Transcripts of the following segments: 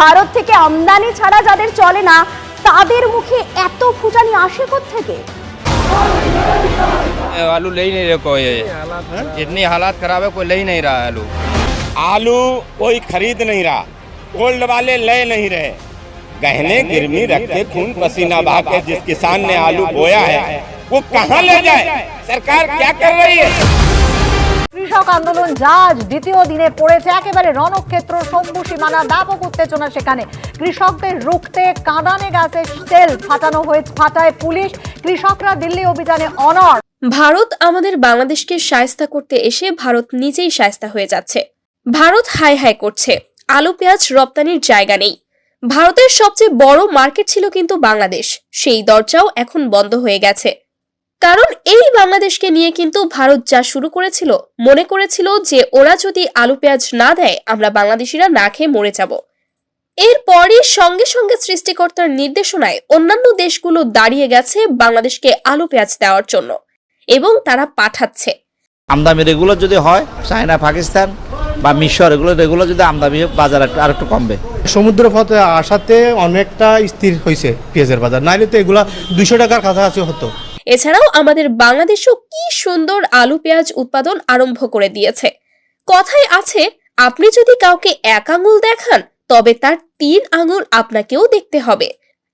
ভারত থেকে আমদানি ছাড়া যাদের চলে না তাদের মুখে এত ফুটানি আসে থেকে आलू ले ही नहीं रहे कोई इतनी हालात खराब है कोई ले ही नहीं रहा है आलू आलू कोई खरीद नहीं रहा गोल्ड वाले ले नहीं रहे गहने गिरवी रख के खून पसीना बहा के जिस किसान ने आलू बोया है वो कहाँ ले जाए सरकार क्या कर रही है কৃষক আন্দোলন যা আজ দ্বিতীয় দিনে পড়েছে একেবারে রণক্ষেত্র শম্ভু সীমানা ব্যাপক উত্তেজনা সেখানে। কৃষকদের রুখতে কাঁদানে গ্যাসের তেল ফাটানো হয়েছে ফাটায় পুলিশ। কৃষকরা দিল্লি অভিযানে অনর ভারত আমাদের বাংলাদেশকে সায়স্তা করতে এসে ভারত নিজেই সায়স্তা হয়ে যাচ্ছে। ভারত হাই হাই করছে। আলু, পেঁয়াজ রপ্তানির জায়গা নেই। ভারতের সবচেয়ে বড় মার্কেট ছিল কিন্তু বাংলাদেশ। সেই দরজাও এখন বন্ধ হয়ে গেছে। কারণ এই বাংলাদেশকে নিয়ে কিন্তু ভারত যা শুরু করেছিল মনে করেছিল যে ওরা যদি আলু পেঁয়াজ না দেয় আমরা বাংলাদেশিরা না খেয়ে মরে যাব। এরপরই সঙ্গে সঙ্গে সৃষ্টিকর্তার নির্দেশনায় অন্যান্য দেশগুলো দাঁড়িয়ে গেছে বাংলাদেশকে আলু পেঁয়াজ দেওয়ার জন্য এবং তারা পাঠাচ্ছে। আমদানি রেগুলার যদি হয় চায়না পাকিস্তান বা মিশর এগুলো রেগুলার যদি আমদানি বাজার একটু- আর একটু কমবে। সমুদ্র পথে আসাতে অনেকটা স্থির হয়েছে পেঁয়াজের বাজার। নাইলে তো এগুলা দুশো টাকার কাছাকাছি হতো। এছাড়াও আমাদের বাংলাদেশও কি সুন্দর আলু, পেঁয়াজ উৎপাদন আরম্ভ করে দিয়েছে। কথায় আছে, আপনি যদি কাউকে এক আঙুল দেখান, তবে তার তিন আঙুল আপনাকেও দেখতে হবে।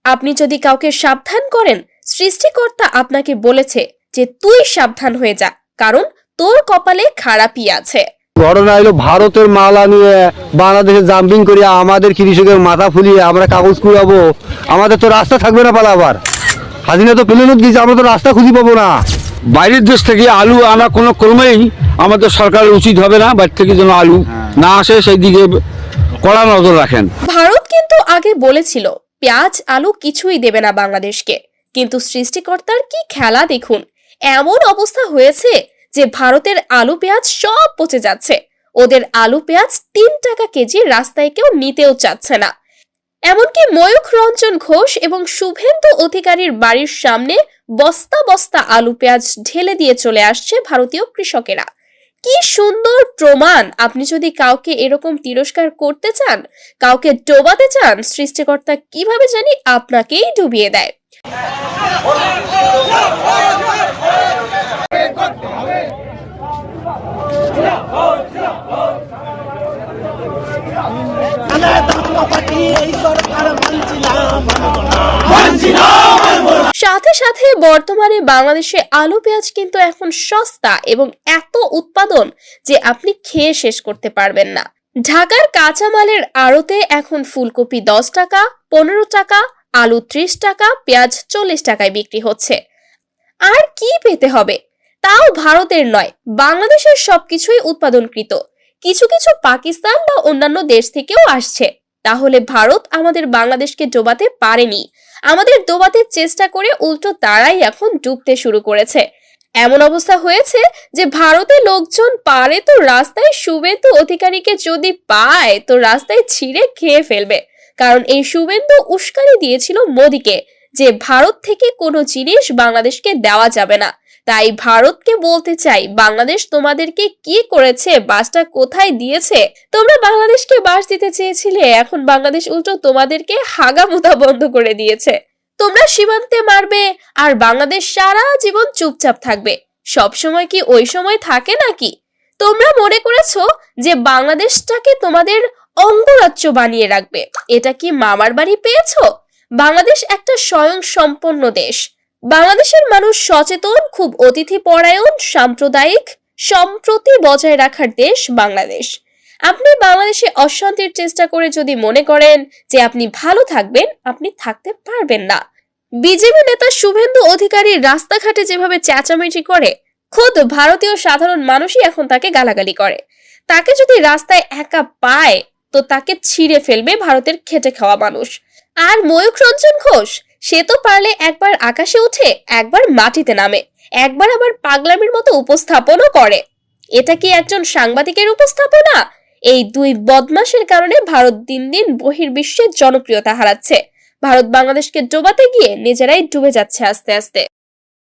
আপনি যদি কাউকে সাবধান করেন, সৃষ্টিকর্তা আপনাকে বলেছে যে তুই সাবধান হয়ে যা, কারণ তোর কপালে খারাপই আছে। ঘটনা হলো ভারতের মালা নিয়ে, বাংলাদেশে জাম্পিং করিয়া আমাদের কৃষকের মাথা ফুলিয়ে আমরা কাগজ কুড়াবো। আমাদের তো রাস্তা থাকবে না পালাবার। হাজিনা তো প্লেনত গেছে আমরা তো রাস্তা খুঁজে পাবো না। বাইরের দেশ থেকে আলু আনা কোনো ক্রমেই আমাদের সরকারের উচিত হবে না বাইরে থেকে যেন আলু না আসে সেই দিকে কড়া নজর রাখেন। ভারত কিন্তু আগে বলেছিল পেঁয়াজ আলু কিছুই দেবে না বাংলাদেশকে। কিন্তু সৃষ্টিকর্তার কি খেলা দেখুন? এমন অবস্থা হয়েছে যে ভারতের আলু পেঁয়াজ সব পচে যাচ্ছে। ওদের আলু পেঁয়াজ তিন টাকা কেজি রাস্তায় কেউ নিতেও চাচ্ছে না। এমনকি ময়ূখ রঞ্জন ঘোষ এবং শুভেন্দু অধিকারীর বাড়ির সামনে বস্তা বস্তা আলু পেঁয়াজ ঢেলে দিয়ে চলে আসছে ভারতীয় কৃষকেরা। কি সুন্দর প্রমাণ! আপনি যদি কাউকে এরকম তিরস্কার করতে চান, কাউকে ডোবাতে চান, সৃষ্টিকর্তা কীভাবে জানি আপনাকেই ডুবিয়ে দেয়। সাথে সাথে বর্তমানে বাংলাদেশে আলু, পেঁয়াজ কিন্তু এখন সস্তা এবং এত উৎপাদন যে আপনি খেয়ে শেষ করতে পারবেন না। ঢাকার কাঁচামালের আড়তে এখন ফুলকপি দশ টাকা, পনেরো টাকা, আলু ত্রিশ টাকা, পেঁয়াজ চল্লিশ টাকায় বিক্রি হচ্ছে। আর কি পেতে হবে? তাও ভারতের নয়, বাংলাদেশের সবকিছুই উৎপাদনকৃত। কিছু কিছু পাকিস্তান বা অন্যান্য দেশ থেকেও আসছে। তাহলে ভারত আমাদের বাংলাদেশকে ডোবাতে পারেনি। আমাদের ডোবাতে চেষ্টা করে উল্টো তারাই এখন ডুবতে শুরু করেছে। এমন অবস্থা হয়েছে যে ভারতে লোকজন পারে তো রাস্তায় শুভেন্দু অধিকারীকে যদি পায়, তো রাস্তায় ছিঁড়ে খেয়ে ফেলবে। কারণ এই শুভেন্দু উস্কানি দিয়েছিল মোদিকে যে ভারত থেকে কোনো জিনিস বাংলাদেশকে দেওয়া যাবে না। তাই ভারতকে বলতে চাই, বাংলাদেশ তোমাদেরকে কি করেছে, বাসটা কোথায় দিয়েছে? তোমরা বাংলাদেশকে বাস দিতে চেয়েছিলে, এখন বাংলাদেশ উল্টো তোমাদেরকে হাগামুতা বন্ধ করে দিয়েছে। তোমরা সীমান্তে মারবে, আর বাংলাদেশ সারা জীবন চুপচাপ থাকবে। সব সময় কি ওই সময় থাকে নাকি? তোমরা মনে করেছ যে বাংলাদেশটাকে তোমাদের অঙ্গরাজ্য বানিয়ে রাখবে। এটা কি মামার বাড়ি পেয়েছ? বাংলাদেশ একটা স্বয়ং সম্পন্ন দেশ। বাংলাদেশের মানুষ সচেতন, খুব অতিথি পরায়ণ সাম্প্রদায়িক, সম্প্রতি বজায় রাখার দেশ বাংলাদেশ। আপনি বাংলাদেশে অশান্তির চেষ্টা করে যদি মনে করেন যে আপনি ভালো থাকবেন, আপনি থাকতে পারবেন না। বিজেপি নেতা শুভেন্দু অধিকারী রাস্তাঘাটে যেভাবে চেঁচামেচি করে, খোদ ভারতীয় সাধারণ মানুষই এখন তাকে গালাগালি করে। তাকে যদি রাস্তায় একা পায়, তো তাকে ছিঁড়ে ফেলবে ভারতের খেটে খাওয়া মানুষ। আর ময়ূখ রঞ্জন ঘোষ সে তো পারলে একবার আকাশে উঠে একবার মাটিতে নামে, একবার আবার পাগলামির মতো উপস্থাপনও করে। এটা কি একজন সাংবাদিকের উপস্থাপনা? এই দুই বদমাসের কারণে ভারত দিন দিন বহির্বিশ্বের জনপ্রিয়তা হারাচ্ছে। ভারত বাংলাদেশকে ডোবাতে গিয়ে নিজেরাই ডুবে যাচ্ছে আস্তে আস্তে।